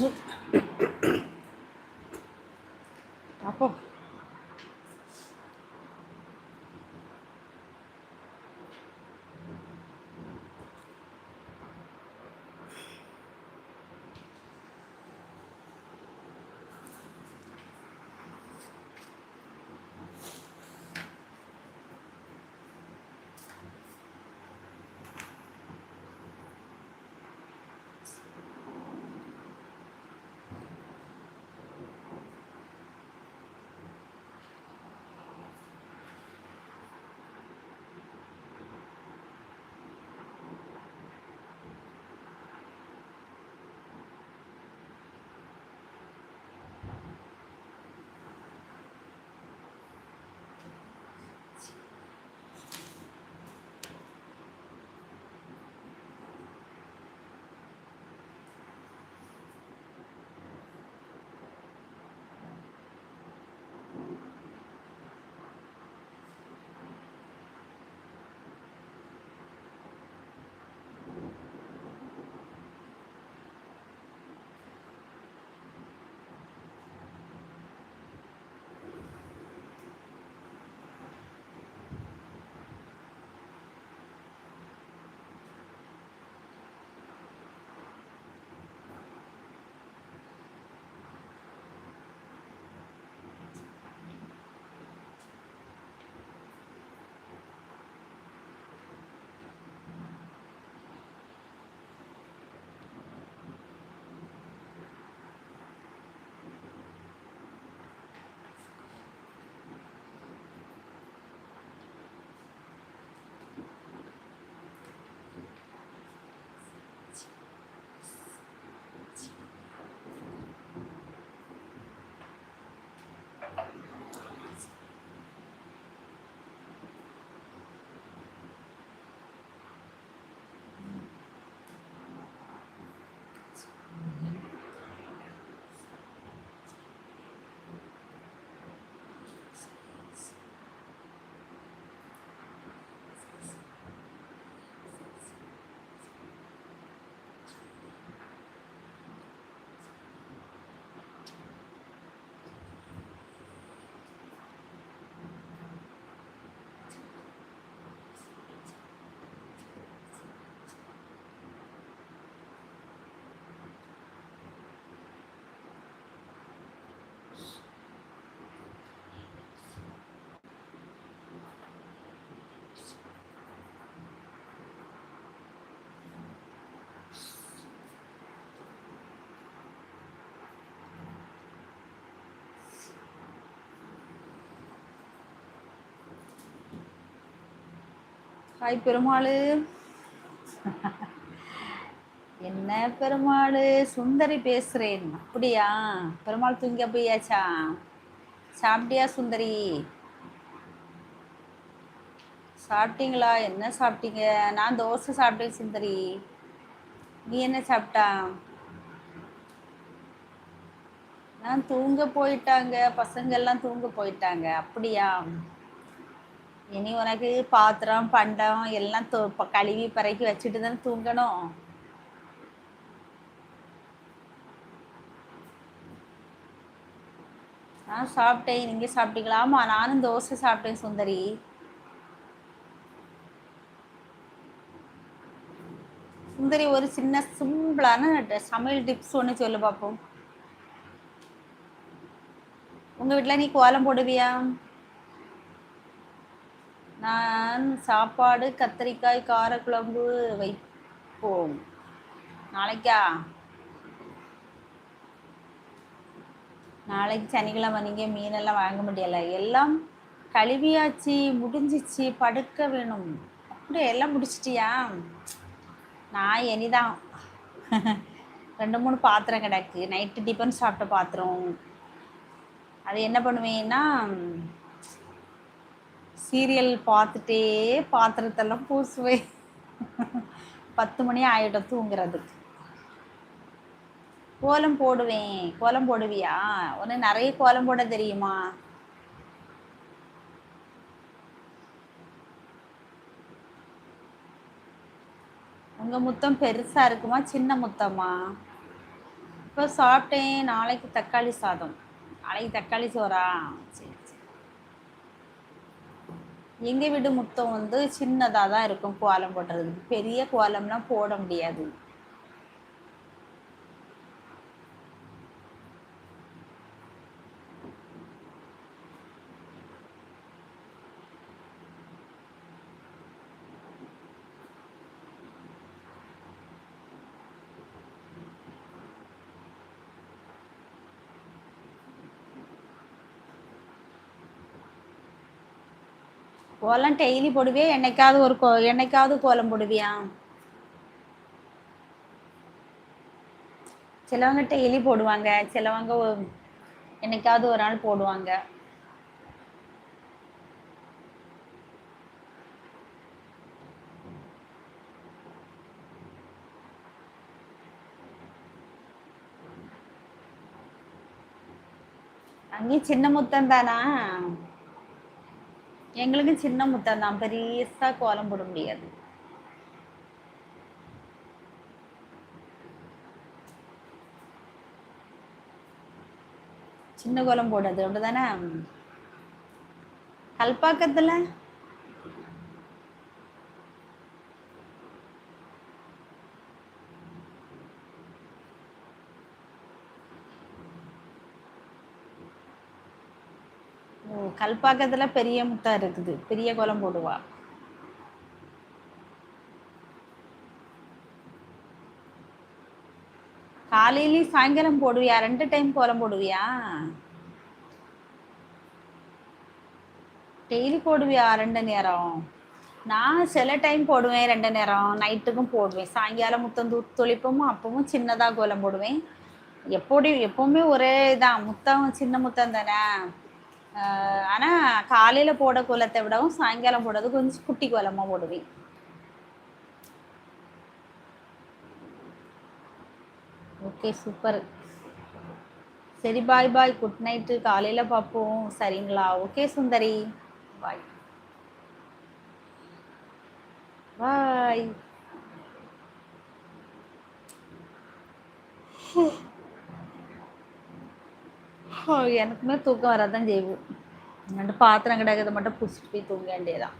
tudo. Hi Perumal. என்ன பெருமாள்? சுந்தரி பேசுறேன். அப்படியா? பெருமாள் தூங்க போயாச்சா? சாப்பிட்டியா சுந்தரி? சாப்பிட்டீங்களா? என்ன சாப்பிட்டீங்க? நான் தோசை சாப்பிட்டேன் சுந்தரி. நீ என்ன சாப்பிட்டா? நான் தூங்க போயிட்டாங்க. பசங்க எல்லாம் தூங்க போயிட்டாங்க. அப்படியா? இனி உனக்கு பாத்திரம் பண்டம் எல்லாம் கழுவி பறக்கி வச்சுட்டு தானே தூங்கணும். நான் சாப்பிட்டேன் நீங்க சாப்பிட்டீங்களா ஆமா நானும் தோசை சாப்பிட்டேன் சுந்தரி. சுந்தரி ஒரு சின்ன சிம்பிளான சமையல் டிப்ஸ் ஒன்று சொல்லு பார்ப்போம் உங்க வீட்ல நீ கோலம் போடுவியா? நான் சாப்பாடு கத்தரிக்காய் காரக்குழம்பு வைப்போம். நாளைக்கா? நாளைக்கு சனிக்கிழமை நீங்கள் மீனெல்லாம் வாங்க முடியல. எல்லாம் கழுவியாச்சு முடிஞ்சிச்சு படுக்க வேணும். அப்படியே எல்லாம் முடிச்சிட்டியா? நான் இனிதான். ரெண்டு மூணு பாத்திரம் கிடக்கு. நைட்டு டிஃபன் சாப்பிட்ட பாத்திரம். அது என்ன பண்ணுவேன்னா சீரியல் பார்த்துட்டே பாத்திரத்தெல்லாம் பூசுவேன். பத்து மணி ஆகிடும் தூங்குறதுக்கு. கோலம் போடுவேன். கோலம் போடுவியா? உனக்கு நிறைய கோலம் போட தெரியுமா? உங்க முத்தம் பெருசா இருக்குமா? சின்ன முத்தமா? இப்போ சாப்பிட்டேன். நாளைக்கு தக்காளி சாதம். நாளைக்கு தக்காளி சோறா? சரி. எங்கள் வீடு முத்தம் வந்து சின்னதாக தான் இருக்கும் கோலம் போடுறதுக்கு பெரிய கோலம்லாம் போட முடியாது. கோலம் டெய்லி போடுவியா? என்னைக்காவது ஒரு கோ என்னைக்காவது கோலம் போடுவியா? சிலவங்க டெய்லி போடுவாங்க. சிலவங்க என்னைக்காவது ஒரு நாள் போடுவாங்க. அங்கேயும் சின்ன முத்தம் தானா? எங்களுக்கு சின்ன முட்டை தான். பெரியசா கோலம் போட முடியாது. சின்ன கோலம் போடாது அப்படிதானே கல்பாக்கத்துல கல்பாக்கத்துல பெரிய முட்டை இருக்குது. பெரிய கோலம் போடுவா. காலையிலயும் சாயங்காலம் போடுவியா? ரெண்டு டைம் கோலம் போடுவியா? டெய்லி போடுவியா ரெண்டு நேரம்? நான் சில டைம் போடுவேன் ரெண்டு நேரம். நைட்டுக்கும் போடுவேன். சாயங்காலம் முத்தம் தூ தொளிப்பமும் அப்பவும் சின்னதாக கோலம் போடுவேன். எப்படி எப்பவுமே ஒரே இதான். முத்தம் சின்ன முத்தம் தானே? ஆஹ் ஆனா காலையில போட கோலத்தை விடவும் சாயங்காலம் போடுறது கொஞ்சம் குட்டி கோலமா போடுவேன். Okay super. சரி பாய் பாய் குட் நைட்டு காலையில பார்ப்போம் சரிங்களா? ஓகே சுந்தரி. பாய் பாய் எனக்குமே தூக்கம் வரதான் செய்வோம் ரெண்டு பாத்திரம் கிடக்கிறத மட்டும் புடிச்சிட்டு போய் தூங்க வேண்டியதான்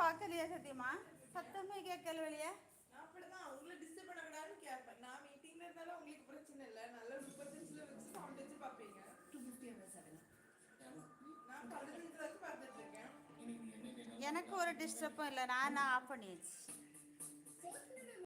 பார்க்கலையா சத்தியமா? சத்தமே கேட்கல வெளியே நான் அப்படிதான். உங்களை டிஸ்டர்ப் பண்ணக்கூடாதுன்னு கேட்பேன். நான் மீட்டிங்ல இருந்தாலும் உங்களுக்கு பிரச்சனை இல்லை. நல்ல முப்பத்தஞ்சுல வச்சு சவுண்ட் வச்சு பார்ப்பீங்க. நான் பதினஞ்சு பார்த்துட்டு இருக்கேன். எனக்கு ஒரு டிஸ்டர்பும் இல்லை. நான் நான் ஆஃப் பண்ணியாச்சு.